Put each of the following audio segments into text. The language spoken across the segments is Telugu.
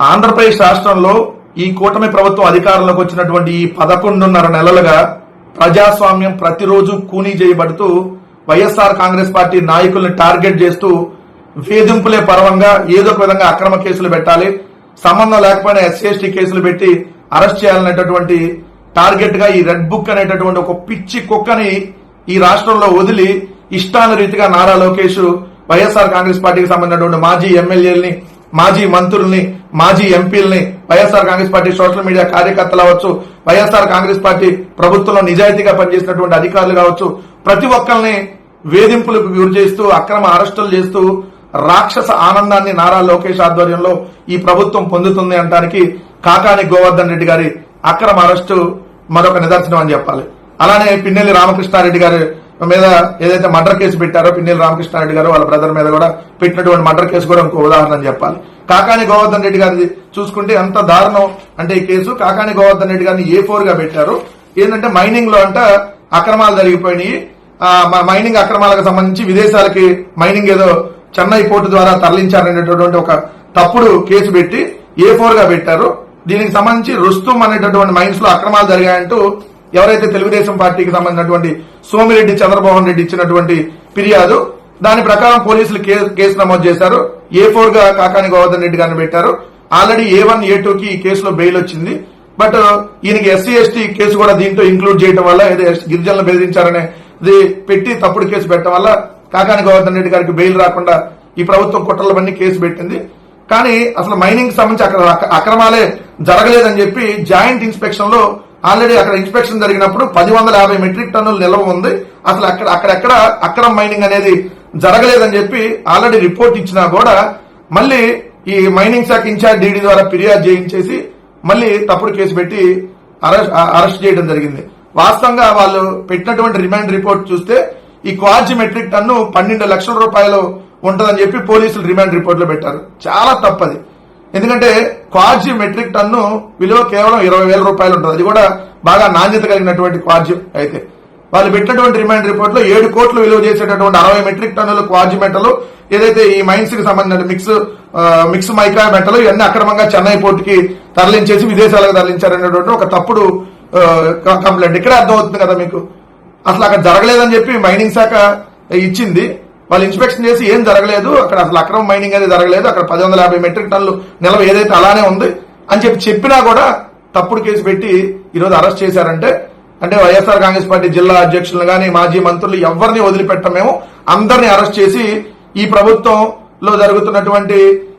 ఆంధ్రప్రదేశ్ రాష్ట్రంలో ఈ కూటమి ప్రభుత్వం అధికారంలోకి వచ్చినటువంటి ఈ పదకొండున్నర నెలలుగా ప్రజాస్వామ్యం ప్రతిరోజు కూనీ చేయబడుతూ వైఎస్ఆర్ కాంగ్రెస్ పార్టీ నాయకుల్ని టార్గెట్ చేస్తూ వేధింపులే పరవంగా ఏదో ఒక విధంగా అక్రమ కేసులు పెట్టాలి సంబంధం లేకపోయినా ఎస్సీ ఎస్టీ కేసులు పెట్టి అరెస్ట్ చేయాలనేటటువంటి టార్గెట్గా ఈ రెడ్ బుక్ అనేటటువంటి ఒక పిచ్చి కుక్కని ఈ రాష్ట్రంలో వదిలి ఇష్టాను రీతిగా నారా లోకేష్ వైఎస్ఆర్ కాంగ్రెస్ పార్టీకి సంబంధించినటువంటి మాజీ ఎమ్మెల్యేలని మాజీ మంత్రుల్ని మాజీ ఎంపీల్ని YSR Congress party social media కార్యకర్తలు అవ్వచ్చు వైఎస్ఆర్ కాంగ్రెస్ పార్టీ ప్రభుత్వంలో నిజాయితీగా పనిచేసినటువంటి అధికారులు కావచ్చు ప్రతి ఒక్కరిని వేధింపులకు గురి చేస్తూ అక్రమ అరెస్టులు చేస్తూ రాక్షస ఆనందాన్ని నారా లోకేష్ ఆధ్వర్యంలో ఈ ప్రభుత్వం పొందుతుంది అంటానికి కాకాని గోవర్ధన్ రెడ్డి గారి అక్రమ అరెస్టు మరొక నిదర్శనం అని చెప్పాలి. అలానే పిన్నెల్లి రామకృష్ణారెడ్డి గారి మీద ఏదైతే మర్డర్ కేసు పెట్టారో పిన్నెల రామకృష్ణారెడ్డి గారు వాళ్ళ బ్రదర్ మీద కూడా పెట్టినటువంటి మర్డర్ కేసు కూడా ఇంకో ఉదాహరణ అని చెప్పాలి. కాకాని గోవర్ధన్ రెడ్డి గారిది చూసుకుంటే ఎంత దారుణం అంటే ఈ కేసు. కాకాని గోవర్ధన్ రెడ్డి గారిని ఏ ఫోర్గా పెట్టారు? ఏంటంటే మైనింగ్లో అంట అక్రమాలు జరిగిపోయినాయి. మైనింగ్ అక్రమాలకు సంబంధించి విదేశాలకి మైనింగ్ ఏదో చెన్నై పోర్టు ద్వారా తరలించారనేటటువంటి ఒక తప్పుడు కేసు పెట్టి ఏ ఫోర్గా పెట్టారు? దీనికి సంబంధించి రుస్తుం అనేటటువంటి మైన్స్లో అక్రమాలు జరిగాయంటూ ఎవరైతే తెలుగుదేశం పార్టీకి సంబంధించినటువంటి సోమిరెడ్డి చంద్రమోహన్ రెడ్డి ఇచ్చినటువంటి ఫిర్యాదు దాని ప్రకారం పోలీసులు కేసు నమోదు చేశారు. ఏ ఫోర్గా కాకాని గోవర్ధన్ రెడ్డి గారిని పెట్టారు. Already A one A two కి ఈ కేసులో బెయిల్ వచ్చింది. బట్ ఈయనకి ఎస్సీ ఎస్టీ కేసు కూడా దీంతో ఇంక్లూడ్ చేయడం వల్ల ఏదో గిరిజనులు బెదిరించారనే పెట్టి తప్పుడు కేసు పెట్టడం వల్ల కాకాని గోవర్ధన్ రెడ్డి గారికి బెయిల్ రాకుండా ఈ ప్రభుత్వం కుట్రలవన్నీ కేసు పెట్టింది. కానీ అసలు మైనింగ్ సంబంధించి అక్కడ అక్రమాలే జరగలేదని చెప్పి జాయింట్ ఇన్స్పెక్షన్లో ఆల్రెడీ అక్కడ ఇన్స్పెక్షన్ జరిగినప్పుడు పది వందల యాభై మెట్రిక్ టన్నులు నిల్వ ఉంది. అసలు అక్కడ అక్కడెక్కడ అక్రమ మైనింగ్ అనేది జరగలేదని చెప్పి ఆల్రెడీ రిపోర్ట్ ఇచ్చినా కూడా మళ్ళీ ఈ మైనింగ్ శాఖ ఇన్ఛార్జ్ డీడీ ద్వారా ఫిర్యాదు చేయించేసి మళ్ళీ తప్పుడు కేసు పెట్టి అరెస్ట్ అరెస్ట్ చేయడం జరిగింది. వాస్తవంగా వాళ్ళు పెట్టినటువంటి రిమాండ్ రిపోర్ట్ చూస్తే ఈ క్వార్జ్ మెట్రిక్ టన్ను పన్నెండు లక్షల రూపాయలు ఉంటుందని చెప్పి పోలీసులు రిమాండ్ రిపోర్ట్లో పెట్టారు. చాలా తప్పది. ఎందుకంటే క్వార్జీ మెట్రిక్ టన్ను విలువ కేవలం ఇరవై వేల రూపాయలు ఉంటుంది. అది కూడా బాగా నాణ్యత కలిగినటువంటి క్వార్జీ అయితే వాళ్ళు పెట్టినటువంటి రిమాండ్ రిపోర్ట్లో ఏడు కోట్లు విలువ చేసేటటువంటి అరవై మెట్రిక్ టన్నుల క్వార్జీ మెటలు ఏదైతే ఈ మైన్స్కి సంబంధించిన మిక్స్ మిక్స్ మైకా మెటలు ఇవన్నీ అక్రమంగా చెన్నై పోర్టుకి తరలించేసి విదేశాలకు తరలించారనేటువంటి ఒక తప్పుడు కంప్లైంట్ ఇక్కడే అర్థమవుతుంది కదా మీకు? అసలు అక్కడ జరగలేదని చెప్పి మైనింగ్ శాఖ ఇచ్చింది. వాళ్ళు ఇన్స్పెక్షన్ చేసి ఏం జరగలేదు అక్కడ అసలు అక్రమ మైనింగ్ అనేది జరగలేదు అక్కడ పది వందల యాభై మెట్రిక్ టన్నులు నిల్వ ఏదైతే అలానే ఉంది అని చెప్పి చెప్పినా కూడా తప్పుడు కేసు పెట్టి ఈరోజు అరెస్ట్ చేశారంటే అంటే వైఎస్ఆర్ కాంగ్రెస్ పార్టీ జిల్లా అధ్యక్షులను కానీ మాజీ మంత్రులు ఎవరిని వదిలిపెట్టం మేము. అరెస్ట్ చేసి ఈ ప్రభుత్వంలో జరుగుతున్నటువంటి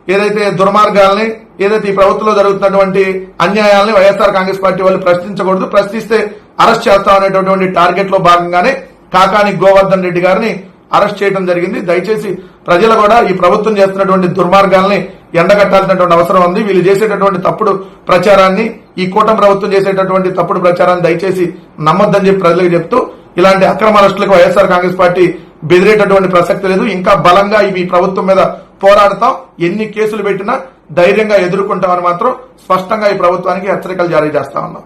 ఏదైతే దుర్మార్గాల్ని ఏదైతే ఈ ప్రభుత్వంలో జరుగుతున్నటువంటి అన్యాయాలని వైఎస్ఆర్ కాంగ్రెస్ పార్టీ వాళ్ళు ప్రశ్నించకూడదు. ప్రశ్నిస్తే అరెస్ట్ చేస్తాం అనేటటువంటి టార్గెట్లో భాగంగానే కాకాని గోవర్ధన్ రెడ్డి గారిని అరెస్ట్ చేయడం జరిగింది. దయచేసి ప్రజలు కూడా ఈ ప్రభుత్వం చేస్తున్నటువంటి దుర్మార్గాల్ని ఎండగట్టాల్సినటువంటి అవసరం ఉంది. వీళ్ళు చేసేటటువంటి తప్పుడు ప్రచారాన్ని ఈ కూటమి ప్రభుత్వం చేసేటటువంటి తప్పుడు ప్రచారాన్ని దయచేసి నమ్మొద్దని చెప్పి ప్రజలకు చెప్తూ ఇలాంటి అక్రమ అరెస్టులకు వైఎస్ఆర్ కాంగ్రెస్ పార్టీ బెదిరేటటువంటి ప్రసక్తి లేదు. ఇంకా బలంగా ఈ ప్రభుత్వం మీద పోరాడతాం. ఎన్ని కేసులు పెట్టినా ధైర్యంగా ఎదుర్కొంటామని మాత్రం స్పష్టంగా ఈ ప్రభుత్వానికి హెచ్చరికలు జారీ చేస్తా ఉన్నాం.